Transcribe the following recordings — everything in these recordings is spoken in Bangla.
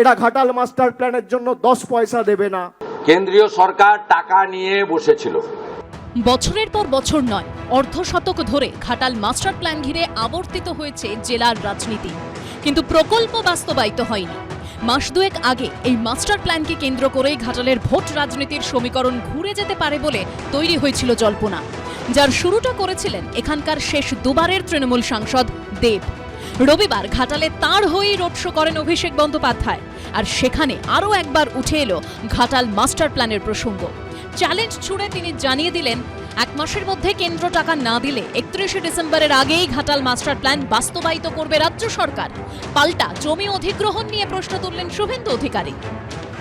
এরা ঘাটাল মাস্টার প্ল্যানের জন্য দশ পয়সা দেবে না। কেন্দ্রীয় সরকার টাকা নিয়ে বসেছিল। বছরের পর বছর নয় অর্ধ শতক ধরে ঘাটাল মাস্টার প্ল্যান ঘিরে আবর্তিত হয়েছে জেলার রাজনীতি। কিন্তু প্রকল্প বাস্তবায়িত হয়নি। মাস দুয়েক আগে এই মাস্টার প্ল্যানকে কেন্দ্র করেই ঘাটালের ভোট রাজনীতির সমীকরণ ঘুরে যেতে পারে বলে তৈরি হয়েছিল জল্পনা। যার শুরুটা করেছিলেন এখানকার শেষ দুবারের তৃণমূল সাংসদ দেব। রবিবার ঘাটালে তাঁর হয়েই রোড শো করেন অভিষেক বন্দ্যোপাধ্যায়। আর সেখানে আরও একবার উঠে এলো ঘাটাল মাস্টার প্ল্যানের প্রসঙ্গ। চ্যালেঞ্জ ছুড়ে তিনি জানিয়ে দিলেন, এক মাসের মধ্যে কেন্দ্র টাকা না দিলে একত্রিশে ডিসেম্বরের আগেই ঘাটাল মাস্টার প্ল্যান বাস্তবায়িত করবে রাজ্য সরকার। পাল্টা জমি অধিগ্রহণ নিয়ে প্রশ্ন তুললেন শুভেন্দু অধিকারী।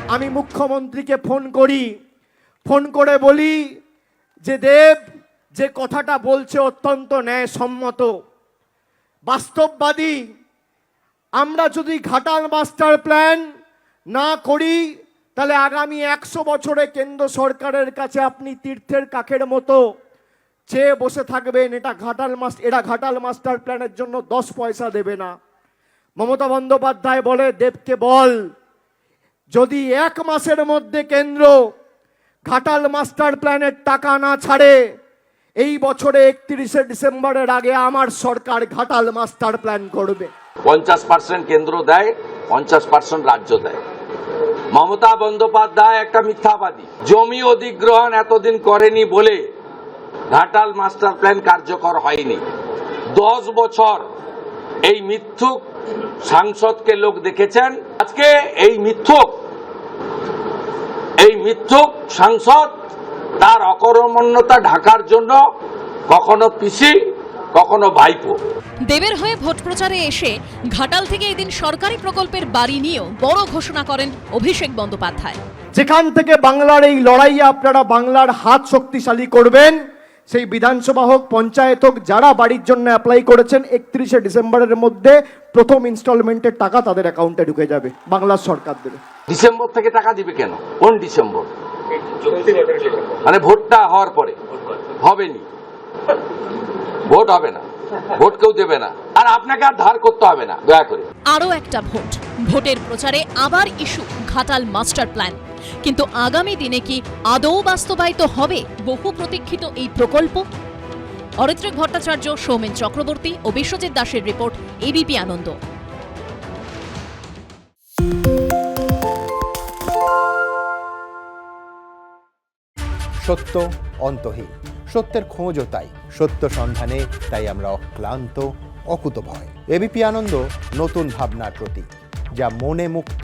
আমি মুখ্যমন্ত্রীকে ফোন করি, ফোন করে বলি যে দেব, যে কথাটা বলছে অত্যন্ত ন্যায়সম্মত। বাস্তববাদী। আমরা যদি ঘাটাল মাস্টার প্ল্যান না করি, তাহলে আগামী একশো বছরে কেন্দ্র সরকারের কাছে আপনি তীর্থের কাকের মতো চেয়ে বসে থাকবেন। এটা ঘাটাল মাস এরা ঘাটাল মাস্টার প্ল্যানের জন্য দশ পয়সা দেবে না। মমতা বন্দ্যোপাধ্যায় বলে, দেবকে বল, যদি এক মাসের মধ্যে কেন্দ্র ঘাটাল মাস্টার প্ল্যানের টাকা না ছাড়ে এই বছরে একত্রিশে ডিসেম্বরের আগে আমার সরকার ঘাটাল মাস্টার প্ল্যান করবে। পঞ্চাশ পার্সেন্ট কেন্দ্র দেয়, পঞ্চাশ পার্সেন্ট রাজ্য দেয়। মমতা বন্দ্যোপাধ্যায় একটা মিথ্যাবাদী। জমি অধিগ্রহণ এতদিন করেনি বলে ঘাটাল মাস্টার প্ল্যান কার্যকর হয়নি। দশ বছর এই মিথ্যুক সাংসদকে লোক দেখেছেন। আজকে এই মিথ্যুক এই মিথ্যুক সাংসদ তার অকরমণ্যতা ঢাকার জন্য কখনো পিসি কখনো ভাইপো। দেবের হয়ে ভোট প্রচারে এসে ঘাটাল থেকে এদিন সরকারি প্রকল্পের বাড়ি নিয়েও বড় ঘোষণা করেন অভিষেক বন্দ্যোপাধ্যায়। যেখান থেকে বাংলার এই লড়াইয়ে আপনারা বাংলার হাত শক্তিশালী করবেন সেই বিধানসভা হোক পঞ্চায়েত হোক যারা বাড়ির জন্য অ্যাপ্লাই করেছেন একত্রিশে ডিসেম্বরের মধ্যে প্রথম ইনস্টলমেন্টের টাকা তাদের অ্যাকাউন্টে ঢুকে যাবে বাংলার সরকার দেবে ডিসেম্বর থেকে টাকা দিবে কেন? কোন ডিসেম্বর? মানে ভোটটা হওয়ার পরে। হবেনি। ভোট হবে না। ভোট কেউ দেবে না। আর আপনাকে আর ধার করতে হবে না দয়া করে। আরও একটা ভোট। ভোটের প্রচারে আবার ইস্যু ঘাটাল মাস্টার প্ল্যান। কিন্তু আগামী দিনে কি আদৌ বাস্তবায়িত হবে বহু প্রতীক্ষিত এই প্রকল্প? অরিত্রিক ভট্টাচার্য, সৌমেন চক্রবর্তী ও বিশ্বজিৎ দাসের রিপোর্ট এবিপি আনন্দ। সত্য অন্তহীন, সত্যের খোঁজও তাই, সত্য সন্ধানে তাই আমরা অক্লান্ত, অকুতভয়। এবিপি আনন্দ, নতুন ভাবনার প্রতীক, যা মনে মুক্ত